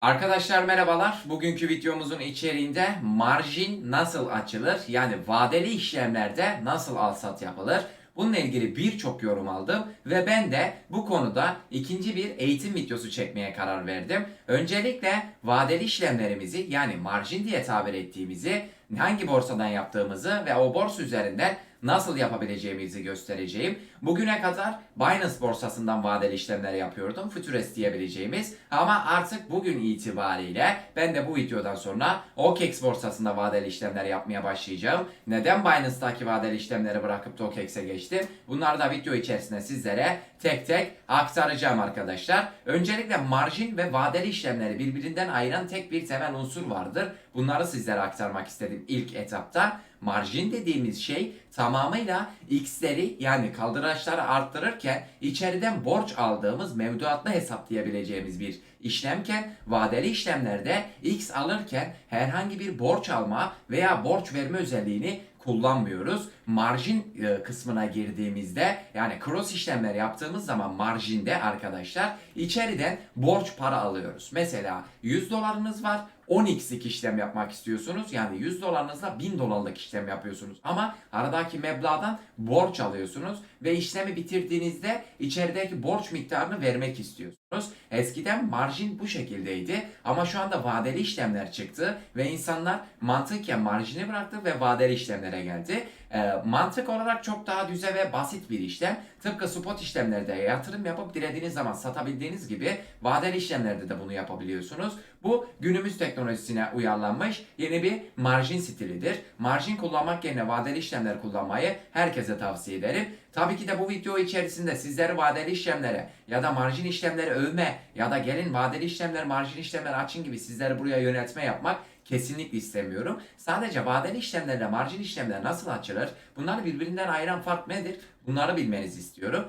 Arkadaşlar merhabalar. Bugünkü videomuzun içeriğinde marjin nasıl açılır? Yani vadeli işlemlerde nasıl alsat yapılır? Bununla ilgili birçok yorum aldım ve ben de bu konuda ikinci bir eğitim videosu çekmeye karar verdim. Öncelikle vadeli işlemlerimizi yani marjin diye tabir ettiğimizi hangi borsadan yaptığımızı ve o borsa üzerinden nasıl yapabileceğimizi göstereceğim. Bugüne kadar Binance borsasından vadeli işlemler yapıyordum. Futures diyebileceğimiz. Ama artık bugün itibariyle ben de bu videodan sonra OKEX borsasında vadeli işlemler yapmaya başlayacağım. Neden Binance'daki vadeli işlemleri bırakıp da OKEX'e geçtim? Bunları da video içerisinde sizlere tek tek aktaracağım arkadaşlar. Öncelikle marjin ve vadeli işlemleri birbirinden ayıran tek bir temel unsur vardır. Bunları sizlere aktarmak istedim ilk etapta. Marjin dediğimiz şey tamamıyla x'leri yani kaldıraçları arttırırken içeriden borç aldığımız mevduatlı hesaplayabileceğimiz bir işlemken vadeli işlemlerde x alırken herhangi bir borç alma veya borç verme özelliğini kullanmıyoruz. Marjin e, kısmına girdiğimizde yani cross işlemler yaptığımız zaman marjinde arkadaşlar içeriden borç para alıyoruz. Mesela 100 dolarınız var 10x'lik işlem yapmak istiyorsunuz. Yani 100 dolarınızla 1000 dolarlık işlem yapıyorsunuz. Ama aradaki meblağdan borç alıyorsunuz ve işlemi bitirdiğinizde içerideki borç miktarını vermek istiyorsunuz. Eskiden marjin bu şekildeydi ama şu anda vadeli işlemler çıktı ve insanlar mantıken marjini bıraktı ve vadeli işlemlere geldi. Ee, mantık olarak çok daha düze ve basit bir işlem. Tıpkı spot işlemlerde yatırım yapıp dilediğiniz zaman satabildiğiniz gibi vadeli işlemlerde de bunu yapabiliyorsunuz. Bu günümüz teknolojisine uyarlanmış yeni bir marjin stilidir. Marjin kullanmak yerine vadeli işlemler kullanmayı herkese tavsiye ederim. Tabii ki de bu video içerisinde sizleri vadeli işlemlere ya da marjin işlemleri övme ya da gelin vadeli işlemler, marjin işlemler açın gibi sizleri buraya yöneltme yapmak kesinlikle istemiyorum. Sadece vadeli işlemlerle marjin işlemler nasıl açılır? Bunları birbirinden ayıran fark nedir? Bunları bilmenizi istiyorum.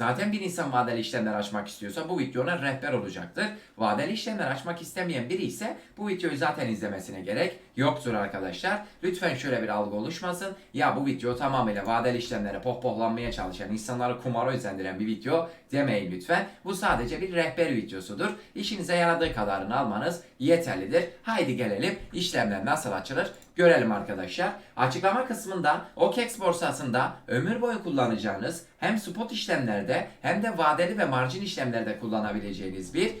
Zaten bir insan vadeli işlemler açmak istiyorsa bu video ona rehber olacaktır. Vadeli işlemler açmak istemeyen biri ise bu videoyu zaten izlemesine gerek yoktur arkadaşlar. Lütfen şöyle bir algı oluşmasın. Ya bu video tamamıyla vadeli işlemlere pohpohlanmaya çalışan, insanları kumara özendiren bir video demeyin lütfen. Bu sadece bir rehber videosudur. İşinize yaradığı kadarını almanız yeterlidir. Haydi gelelim işlemler nasıl açılır görelim arkadaşlar. Açıklama kısmında OKEX borsasında ömür boyu kullanacağınız hem spot işlemlerde hem de vadeli ve marjin işlemlerde kullanabileceğiniz bir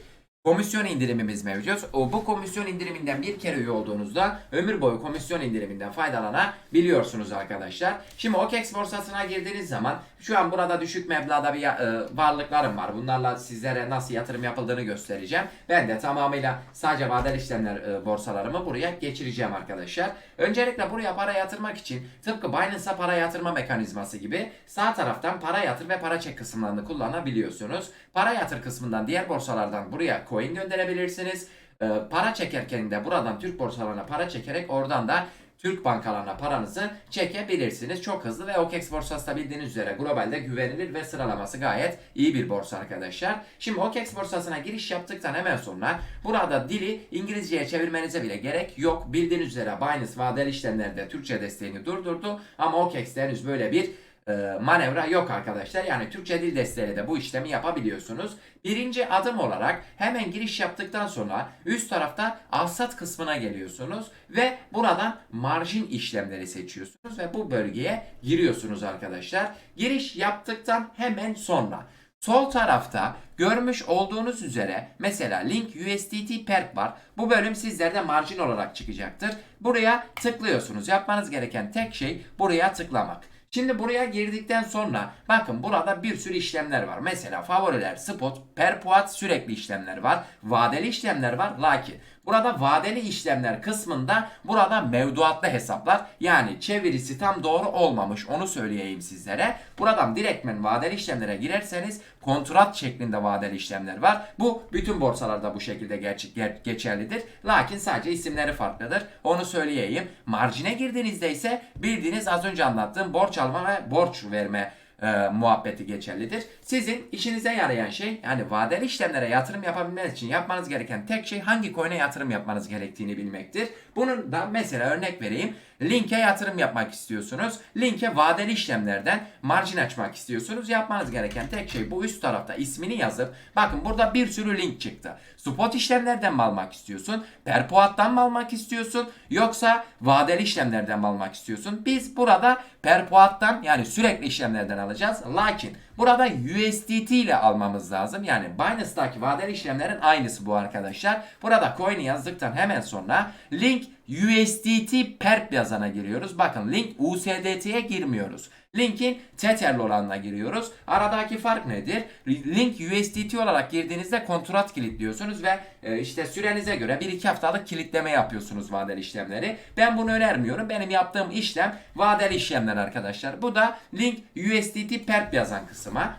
komisyon indirimimiz mevcut. O bu komisyon indiriminden bir kere üye olduğunuzda ömür boyu komisyon indiriminden faydalanabiliyorsunuz arkadaşlar. Şimdi OKEX borsasına girdiğiniz zaman şu an burada düşük meblağda bir e, varlıklarım var. Bunlarla sizlere nasıl yatırım yapıldığını göstereceğim. Ben de tamamıyla sadece vadeli işlemler e, borsalarımı buraya geçireceğim arkadaşlar. Öncelikle buraya para yatırmak için tıpkı Binance'a para yatırma mekanizması gibi sağ taraftan para yatır ve para çek kısımlarını kullanabiliyorsunuz. Para yatır kısmından diğer borsalardan buraya coin gönderebilirsiniz. E, para çekerken de buradan Türk borsalarına para çekerek oradan da Türk bankalarına paranızı çekebilirsiniz. Çok hızlı ve OKEX borsası da bildiğiniz üzere globalde güvenilir ve sıralaması gayet iyi bir borsa arkadaşlar. Şimdi OKEX borsasına giriş yaptıktan hemen sonra burada dili İngilizceye çevirmenize bile gerek yok. Bildiğiniz üzere Binance vadeli işlemlerde Türkçe desteğini durdurdu ama OKEX'te henüz böyle bir e, manevra yok arkadaşlar. Yani Türkçe dil desteğiyle de bu işlemi yapabiliyorsunuz. Birinci adım olarak hemen giriş yaptıktan sonra üst tarafta alsat kısmına geliyorsunuz ve buradan marjin işlemleri seçiyorsunuz ve bu bölgeye giriyorsunuz arkadaşlar. Giriş yaptıktan hemen sonra Sol tarafta görmüş olduğunuz üzere mesela link USDT perk var. Bu bölüm sizlerde marjin olarak çıkacaktır. Buraya tıklıyorsunuz. Yapmanız gereken tek şey buraya tıklamak. Şimdi buraya girdikten sonra bakın burada bir sürü işlemler var. Mesela favoriler, spot, perpuat sürekli işlemler var. Vadeli işlemler var. Lakin burada vadeli işlemler kısmında burada mevduatlı hesaplar yani çevirisi tam doğru olmamış onu söyleyeyim sizlere. Buradan direktmen vadeli işlemlere girerseniz kontrat şeklinde vadeli işlemler var. Bu bütün borsalarda bu şekilde gerçek ger- geçerlidir. Lakin sadece isimleri farklıdır. Onu söyleyeyim. Marjine girdiğinizde ise bildiğiniz az önce anlattığım borç alma ve borç verme e, muhabbeti geçerlidir. Sizin işinize yarayan şey yani vadeli işlemlere yatırım yapabilmeniz için yapmanız gereken tek şey hangi coin'e yatırım yapmanız gerektiğini bilmektir. Bunun da mesela örnek vereyim. Linke yatırım yapmak istiyorsunuz. Linke vadeli işlemlerden marjin açmak istiyorsunuz. Yapmanız gereken tek şey bu üst tarafta ismini yazıp bakın burada bir sürü link çıktı. Spot işlemlerden mi almak istiyorsun? Perpuattan mı almak istiyorsun? Yoksa vadeli işlemlerden mi almak istiyorsun? Biz burada perpuattan yani sürekli işlemlerden alacağız. Lakin burada USDT ile almamız lazım. Yani Binance'daki vadeli işlemlerin aynısı bu arkadaşlar. Burada coin'i yazdıktan hemen sonra link USDT perp yazana giriyoruz. Bakın link USDT'ye girmiyoruz. Linkin Tether'li olanına giriyoruz. Aradaki fark nedir? Link USDT olarak girdiğinizde kontrat kilitliyorsunuz ve e, işte sürenize göre 1-2 haftalık kilitleme yapıyorsunuz vadeli işlemleri. Ben bunu önermiyorum. Benim yaptığım işlem vadeli işlemler arkadaşlar. Bu da link USDT perp yazan kısma.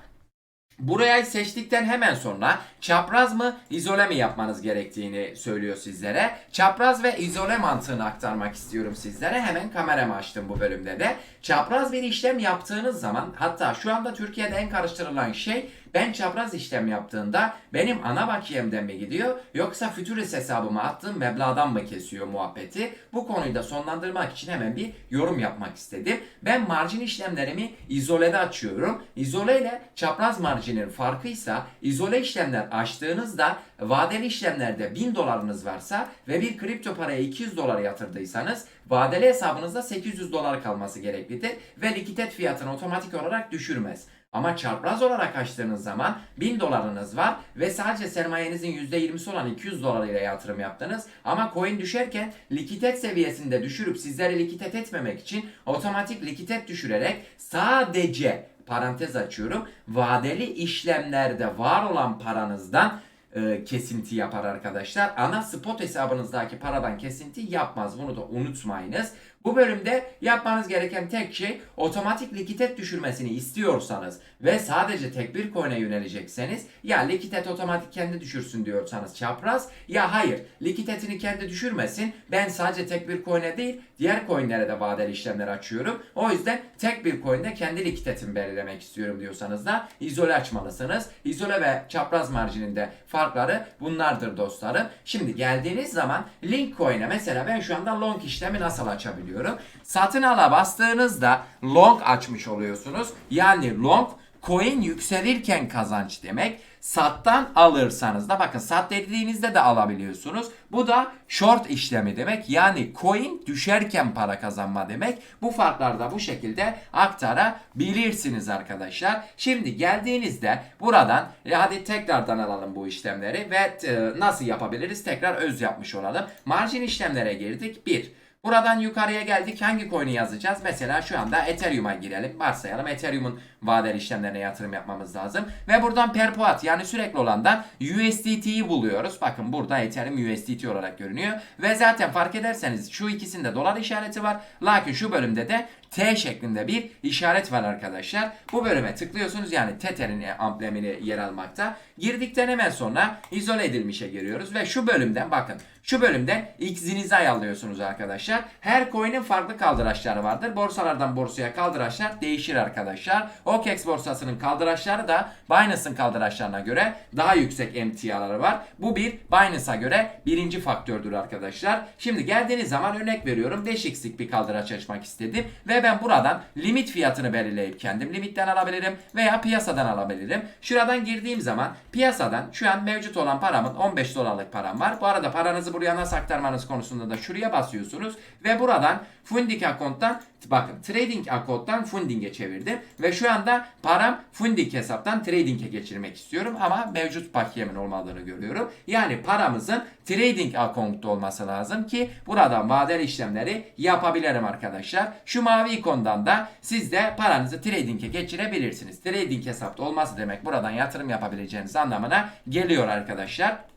Burayı seçtikten hemen sonra çapraz mı izole mi yapmanız gerektiğini söylüyor sizlere. Çapraz ve izole mantığını aktarmak istiyorum sizlere. Hemen kameramı açtım bu bölümde de. Çapraz bir işlem yaptığınız zaman hatta şu anda Türkiye'de en karıştırılan şey ben çapraz işlem yaptığında benim ana bakiyemden mi gidiyor yoksa Futuris hesabıma attığım meblağdan mı kesiyor muhabbeti? Bu konuyu da sonlandırmak için hemen bir yorum yapmak istedim. Ben marjin işlemlerimi izolede açıyorum. İzole ile çapraz marjinin farkıysa izole işlemler açtığınızda vadeli işlemlerde 1000 dolarınız varsa ve bir kripto paraya 200 dolar yatırdıysanız vadeli hesabınızda 800 dolar kalması gereklidir ve likidet fiyatını otomatik olarak düşürmez. Ama çapraz olarak açtığınız zaman 1000 dolarınız var ve sadece sermayenizin %20'si olan 200 dolar ile yatırım yaptınız. Ama coin düşerken likidet seviyesinde düşürüp sizleri likidet etmemek için otomatik likidet düşürerek sadece parantez açıyorum vadeli işlemlerde var olan paranızdan e, kesinti yapar arkadaşlar. Ana spot hesabınızdaki paradan kesinti yapmaz. Bunu da unutmayınız. Bu bölümde yapmanız gereken tek şey otomatik likidet düşürmesini istiyorsanız ve sadece tek bir coin'e yönelecekseniz ya likidet otomatik kendi düşürsün diyorsanız çapraz ya hayır likidetini kendi düşürmesin ben sadece tek bir coin'e değil diğer coin'lere de vadeli işlemler açıyorum. O yüzden tek bir coin'de kendi likidetimi belirlemek istiyorum diyorsanız da izole açmalısınız. İzole ve çapraz marjininde farkları bunlardır dostlarım. Şimdi geldiğiniz zaman link coin'e mesela ben şu anda long işlemi nasıl açabiliyorum? Satın ala bastığınızda long açmış oluyorsunuz. Yani long coin yükselirken kazanç demek. Sattan alırsanız da bakın sat dediğinizde de alabiliyorsunuz. Bu da short işlemi demek. Yani coin düşerken para kazanma demek. Bu farkları da bu şekilde aktarabilirsiniz arkadaşlar. Şimdi geldiğinizde buradan e, hadi tekrardan alalım bu işlemleri ve e, nasıl yapabiliriz? Tekrar öz yapmış olalım. Marjin işlemlere girdik. 1. Buradan yukarıya geldik. Hangi coin'i yazacağız? Mesela şu anda Ethereum'a girelim. Varsayalım Ethereum'un vadeli işlemlerine yatırım yapmamız lazım. Ve buradan perpuat yani sürekli olandan USDT'yi buluyoruz. Bakın burada Ethereum USDT olarak görünüyor. Ve zaten fark ederseniz şu ikisinde dolar işareti var. Lakin şu bölümde de T şeklinde bir işaret var arkadaşlar. Bu bölüme tıklıyorsunuz yani Tether'in amblemini yer almakta. Girdikten hemen sonra izole edilmişe giriyoruz ve şu bölümden bakın şu bölümden X'inizi ayarlıyorsunuz arkadaşlar. Her coin'in farklı kaldıraçları vardır. Borsalardan borsaya kaldıraçlar değişir arkadaşlar. OKEX borsasının kaldıraçları da Binance'ın kaldıraçlarına göre daha yüksek emtiaları var. Bu bir Binance'a göre birinci faktördür arkadaşlar. Şimdi geldiğiniz zaman örnek veriyorum 5x'lik bir kaldıraç açmak istedim ben buradan limit fiyatını belirleyip kendim limitten alabilirim veya piyasadan alabilirim. Şuradan girdiğim zaman piyasadan şu an mevcut olan paramın 15 dolarlık param var. Bu arada paranızı buraya nasıl aktarmanız konusunda da şuraya basıyorsunuz ve buradan Funding account'tan bakın trading account'tan funding'e çevirdim ve şu anda param funding hesaptan trading'e geçirmek istiyorum ama mevcut bakiyemin olmadığını görüyorum. Yani paramızın trading account'ta olması lazım ki buradan vadeli işlemleri yapabilirim arkadaşlar. Şu mavi ikondan da siz de paranızı trading'e geçirebilirsiniz. Trading hesapta olması demek buradan yatırım yapabileceğiniz anlamına geliyor arkadaşlar.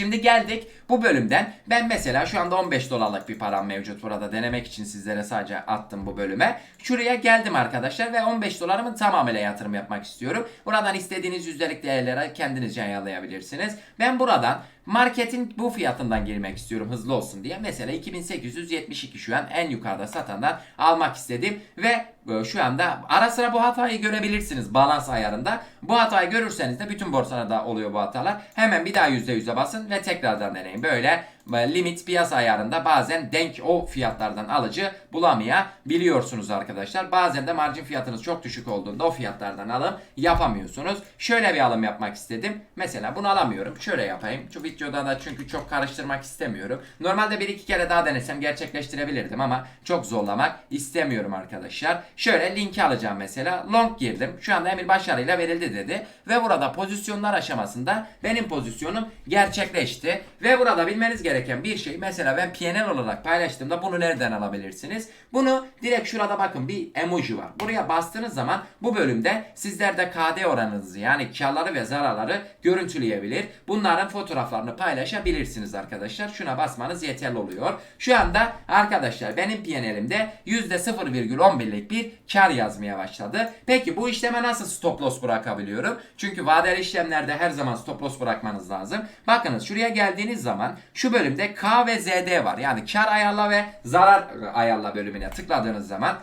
Şimdi geldik bu bölümden. Ben mesela şu anda 15 dolarlık bir param mevcut burada denemek için sizlere sadece attım bu bölüme. Şuraya geldim arkadaşlar ve 15 dolarımın tamamıyla yatırım yapmak istiyorum. Buradan istediğiniz yüzdelik değerlere kendinizce ayarlayabilirsiniz. Ben buradan marketin bu fiyatından girmek istiyorum hızlı olsun diye. Mesela 2872 şu an en yukarıda satandan almak istedim ve e, şu anda ara sıra bu hatayı görebilirsiniz balans ayarında. Bu hatayı görürseniz de bütün borsalarda oluyor bu hatalar. Hemen bir daha %100'e basın ve tekrardan deneyin. Böyle limit piyasa ayarında bazen denk o fiyatlardan alıcı bulamayabiliyorsunuz arkadaşlar. Bazen de marjin fiyatınız çok düşük olduğunda o fiyatlardan alım yapamıyorsunuz. Şöyle bir alım yapmak istedim. Mesela bunu alamıyorum. Şöyle yapayım. Şu videoda da çünkü çok karıştırmak istemiyorum. Normalde bir iki kere daha denesem gerçekleştirebilirdim ama çok zorlamak istemiyorum arkadaşlar. Şöyle linki alacağım mesela. Long girdim. Şu anda emir başarıyla verildi dedi. Ve burada pozisyonlar aşamasında benim pozisyonum gerçekleşti. Ve burada bilmeniz gereken bir şey mesela ben PNL olarak paylaştığımda bunu nereden alabilirsiniz? Bunu direkt şurada bakın bir emoji var. Buraya bastığınız zaman bu bölümde sizler de KD oranınızı yani karları ve zararları görüntüleyebilir. Bunların fotoğraflarını paylaşabilirsiniz arkadaşlar. Şuna basmanız yeterli oluyor. Şu anda arkadaşlar benim PNL'imde %0,11'lik bir kar yazmaya başladı. Peki bu işleme nasıl stop loss bırakabiliyorum? Çünkü vadeli işlemlerde her zaman stop loss bırakmanız lazım. Bakınız şuraya geldiğiniz zaman şu bölümde K ve ZD var. Yani kar ayarla ve zarar ayarla bölümüne tıkladığınız zaman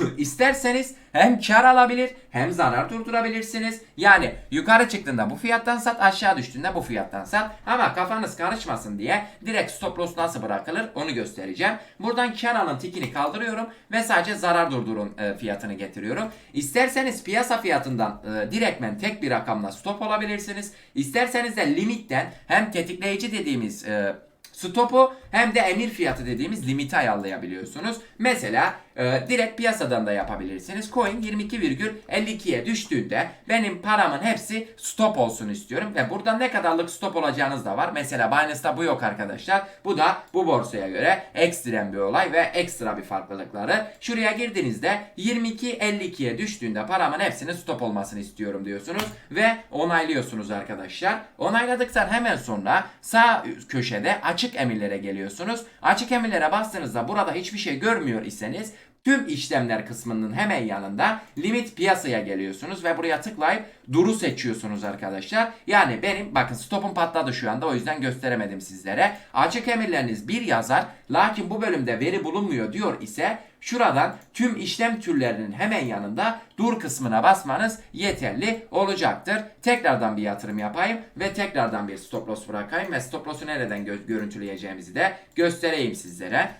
İsterseniz hem kar alabilir hem zarar durdurabilirsiniz. Yani yukarı çıktığında bu fiyattan sat aşağı düştüğünde bu fiyattan sat. Ama kafanız karışmasın diye direkt stop loss nasıl bırakılır onu göstereceğim. Buradan kar alın tikini kaldırıyorum ve sadece zarar durdurun e, fiyatını getiriyorum. İsterseniz piyasa fiyatından e, direktmen tek bir rakamla stop olabilirsiniz. İsterseniz de limitten hem tetikleyici dediğimiz e, stopu hem de emir fiyatı dediğimiz limiti ayarlayabiliyorsunuz. Mesela e, direkt piyasadan da yapabilirsiniz. Coin 22,52'ye düştüğünde benim paramın hepsi stop olsun istiyorum ve burada ne kadarlık stop olacağınız da var. Mesela Binance'da bu yok arkadaşlar. Bu da bu borsaya göre ekstrem bir olay ve ekstra bir farklılıkları. Şuraya girdiğinizde 22.52'ye düştüğünde paramın hepsinin stop olmasını istiyorum diyorsunuz ve onaylıyorsunuz arkadaşlar. Onayladıktan hemen sonra sağ köşede açık emirlere geliyorsunuz. Açık emirlere bastığınızda burada hiçbir şey görmüyor iseniz Tüm işlemler kısmının hemen yanında limit piyasaya geliyorsunuz ve buraya tıklayıp duru seçiyorsunuz arkadaşlar. Yani benim bakın stopum patladı şu anda o yüzden gösteremedim sizlere. Açık emirleriniz bir yazar lakin bu bölümde veri bulunmuyor diyor ise şuradan tüm işlem türlerinin hemen yanında dur kısmına basmanız yeterli olacaktır. Tekrardan bir yatırım yapayım ve tekrardan bir stop loss bırakayım ve stop loss'u nereden gö- görüntüleyeceğimizi de göstereyim sizlere.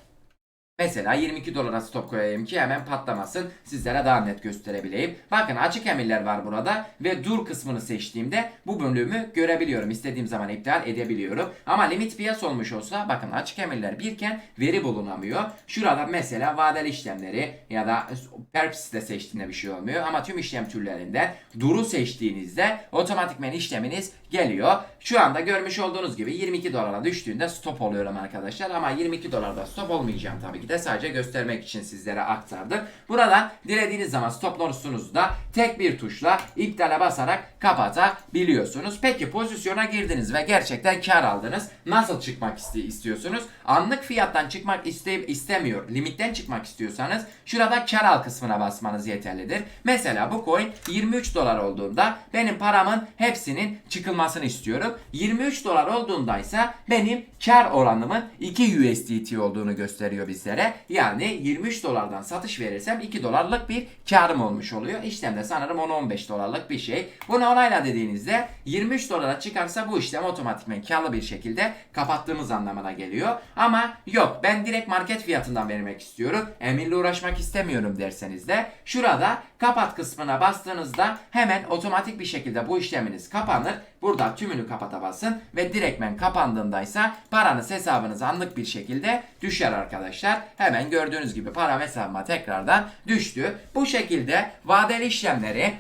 Mesela 22 dolara stop koyayım ki hemen patlamasın. Sizlere daha net gösterebileyim. Bakın açık emirler var burada ve dur kısmını seçtiğimde bu bölümü görebiliyorum. İstediğim zaman iptal edebiliyorum. Ama limit piyas olmuş olsa bakın açık emirler birken veri bulunamıyor. Şurada mesela vadeli işlemleri ya da perps'te seçtiğinde bir şey olmuyor. Ama tüm işlem türlerinden duru seçtiğinizde otomatikmen işleminiz geliyor. Şu anda görmüş olduğunuz gibi 22 dolara düştüğünde stop oluyorum arkadaşlar. Ama 22 dolarda stop olmayacağım tabii ki de sadece göstermek için sizlere aktardım. Burada dilediğiniz zaman stop loss'unuzu da tek bir tuşla iptale basarak kapatabiliyorsunuz. Peki pozisyona girdiniz ve gerçekten kar aldınız. Nasıl çıkmak iste istiyorsunuz? Anlık fiyattan çıkmak iste istemiyor. Limitten çıkmak istiyorsanız şurada kar al kısmına basmanız yeterlidir. Mesela bu coin 23 dolar olduğunda benim paramın hepsinin çıkılmasını istiyorum. 23 dolar olduğunda ise benim kar oranımın 2 USDT olduğunu gösteriyor bizlere. Yani 23 dolardan satış verirsem 2 dolarlık bir karım olmuş oluyor. İşlemde sanırım 10-15 dolarlık bir şey. Bunu onayla dediğinizde 23 dolara çıkarsa bu işlem otomatikman karlı bir şekilde kapattığımız anlamına geliyor. Ama yok ben direkt market fiyatından vermek istiyorum. Emirle uğraşmak istemiyorum derseniz de şurada kapat kısmına bastığınızda hemen otomatik bir şekilde bu işleminiz kapanır. Burada tümünü kapata basın ve direktmen kapandığında ise paranız hesabınıza anlık bir şekilde düşer arkadaşlar. Hemen gördüğünüz gibi para hesabıma tekrardan düştü. Bu şekilde vadeli işlemleri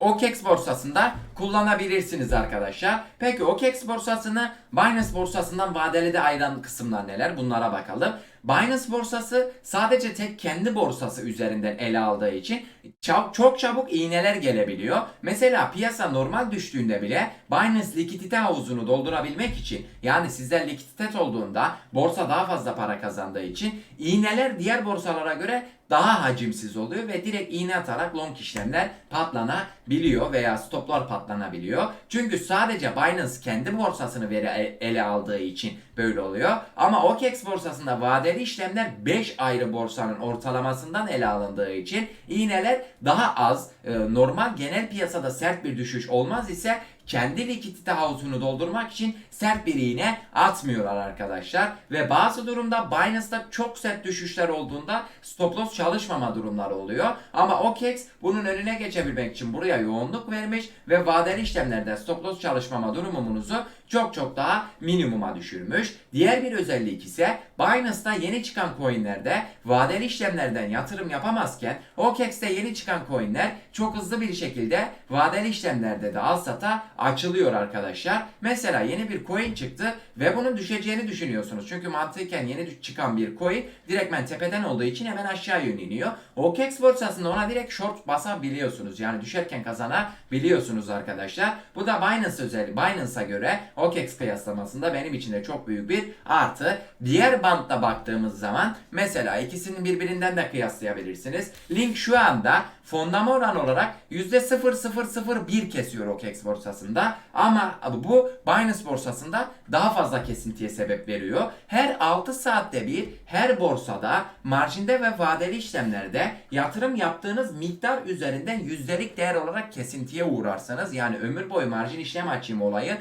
OKEX borsasında kullanabilirsiniz arkadaşlar. Peki OKEX borsasını Binance borsasından vadeli de ayıran kısımlar neler? Bunlara bakalım. Binance borsası sadece tek kendi borsası üzerinden ele aldığı için çok, çok çabuk iğneler gelebiliyor. Mesela piyasa normal düştüğünde bile Binance likidite havuzunu doldurabilmek için yani sizler likidite olduğunda borsa daha fazla para kazandığı için iğneler diğer borsalara göre daha hacimsiz oluyor ve direkt iğne atarak long işlemler patlanabiliyor veya stoplar patlanabiliyor. Çünkü sadece Binance kendi borsasını veri e, ele aldığı için böyle oluyor. Ama OKEX borsasında vadeli işlemler 5 ayrı borsanın ortalamasından ele alındığı için iğneler daha az. E, normal genel piyasada sert bir düşüş olmaz ise kendi likidite havuzunu doldurmak için sert bir iğne atmıyorlar arkadaşlar. Ve bazı durumda Binance'da çok sert düşüşler olduğunda stop loss çalışmama durumları oluyor. Ama OKEX bunun önüne geçebilmek için buraya yoğunluk vermiş ve vadeli işlemlerde stop loss çalışmama durumunuzu çok çok daha minimuma düşürmüş. Diğer bir özellik ise Binance'da yeni çıkan coinlerde vadeli işlemlerden yatırım yapamazken OKEX'te yeni çıkan coinler çok hızlı bir şekilde vadeli işlemlerde de al sata açılıyor arkadaşlar. Mesela yeni bir coin çıktı ve bunun düşeceğini düşünüyorsunuz. Çünkü mantıken yeni çıkan bir coin direktmen tepeden olduğu için hemen aşağı yönleniyor. OKEX borsasında ona direkt short basabiliyorsunuz. Yani düşerken kazanabiliyorsunuz arkadaşlar. Bu da Binance özel Binance'a göre OKEX kıyaslamasında benim için de çok büyük bir artı. Diğer bantta baktığımız zaman mesela ikisini birbirinden de kıyaslayabilirsiniz. Link şu anda fonlama oranı olarak %0001 kesiyor OKEX borsasında ama bu Binance borsasında daha fazla kesintiye sebep veriyor. Her 6 saatte bir her borsada marjinde ve vadeli işlemlerde yatırım yaptığınız miktar üzerinden yüzdelik değer olarak kesintiye uğrarsanız yani ömür boyu marjin işlem açayım olayı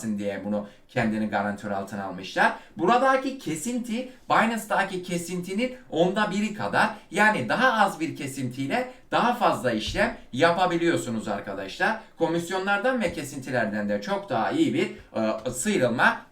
olmasın diye bunu kendini garantör altına almışlar. Buradaki kesinti Binance'daki kesintinin onda biri kadar yani daha az bir kesintiyle daha fazla işlem yapabiliyorsunuz arkadaşlar. Komisyonlardan ve kesintilerden de çok daha iyi bir e, sıyrılma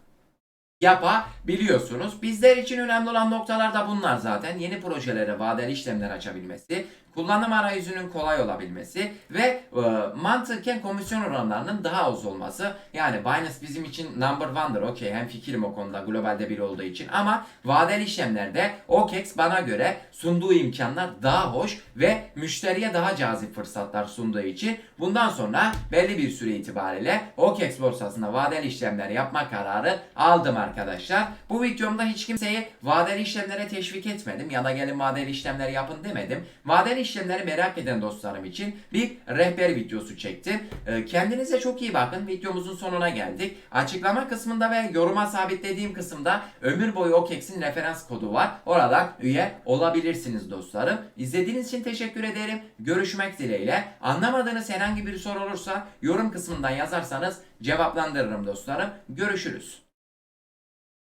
yapabiliyorsunuz. Bizler için önemli olan noktalar da bunlar zaten. Yeni projelere vadeli işlemler açabilmesi, kullanım arayüzünün kolay olabilmesi ve e, mantıken komisyon oranlarının daha az olması. Yani Binance bizim için number one'dır. Okey hem fikrim o konuda globalde bir olduğu için ama vadeli işlemlerde OKEX bana göre sunduğu imkanlar daha hoş ve müşteriye daha cazip fırsatlar sunduğu için bundan sonra belli bir süre itibariyle OKEX borsasında vadeli işlemler yapma kararı aldım arkadaşlar. Bu videomda hiç kimseyi vadeli işlemlere teşvik etmedim ya da gelin vadeli işlemler yapın demedim. Vadeli işlemleri merak eden dostlarım için bir rehber videosu çektim. Ee, Kendinize çok iyi bakın. Videomuzun sonuna geldik. Açıklama kısmında ve yoruma sabitlediğim kısımda ömür boyu OKEX'in referans kodu var. Oradan üye olabilirsiniz dostlarım. İzlediğiniz için teşekkür ederim. Görüşmek dileğiyle. Anlamadığınız herhangi bir soru olursa yorum kısmından yazarsanız cevaplandırırım dostlarım. Görüşürüz.